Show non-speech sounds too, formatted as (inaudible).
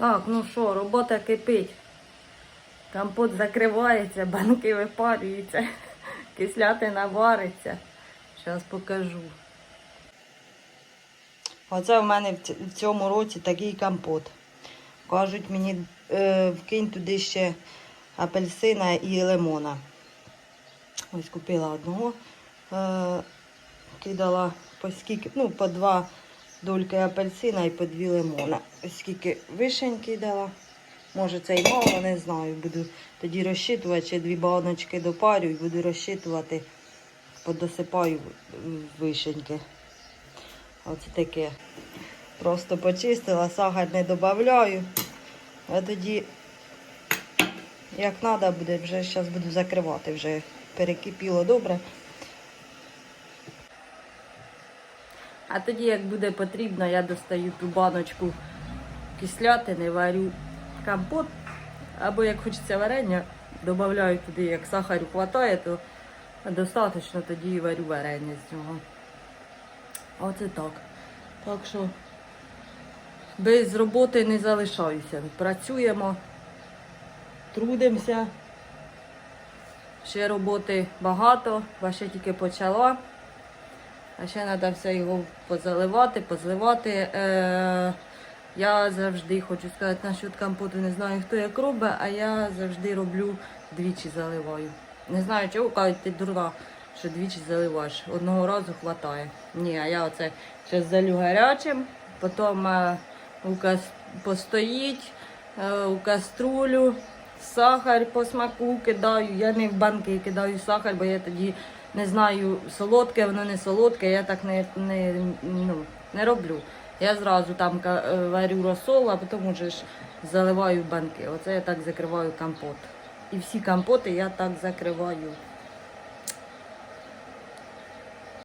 Так, ну що, робота кипить. Компот закривається, банки випарюються, (laughs) кислятина вариться. Зараз покажу. Оце в мене в цьому році такий компот. Кажуть мені, е, вкинь туди ще апельсина і лимона. Ось купила одного. Е, кидала по скільки, ну, по два дольки апельсина і по дві лимона. Скільки вишень кидала. Може це й мало, не знаю. Буду тоді розчитувати, ще дві баночки допарю і буду розчитувати, подосипаю вишеньки. Оце таке. Просто почистила, сахар не додаю. А тоді, як треба, буде, вже зараз буду закривати, вже перекипіло добре. А тоді, як буде потрібно, я достаю ту баночку кислятини, варю компот. Або як хочеться варення, додаю туди, як сахару вистачає, то достатньо тоді і варю варення з нього. Оце так. Так що без роботи не залишаюся. Працюємо, трудимося. Ще роботи багато, бо тільки почала. А ще треба все його позаливати, позливати. Е, я завжди хочу сказати насчет компоту, не знаю хто як робить, а я завжди роблю двічі заливаю. Не знаю, чого кажуть, ти дурна, що двічі заливаєш. Одного разу вистачає. Ні, а я оце зараз залю гарячим, потім е, у кас... постоїть е, у каструлю, сахар по смаку кидаю. Я не в банки кидаю сахар, бо я тоді не знаю, солодке, воно не солодке, я так не, не, ну, не роблю. Я зразу там е, варю розсол, а потім вже ж заливаю банки. Оце я так закриваю компот. І всі компоти я так закриваю.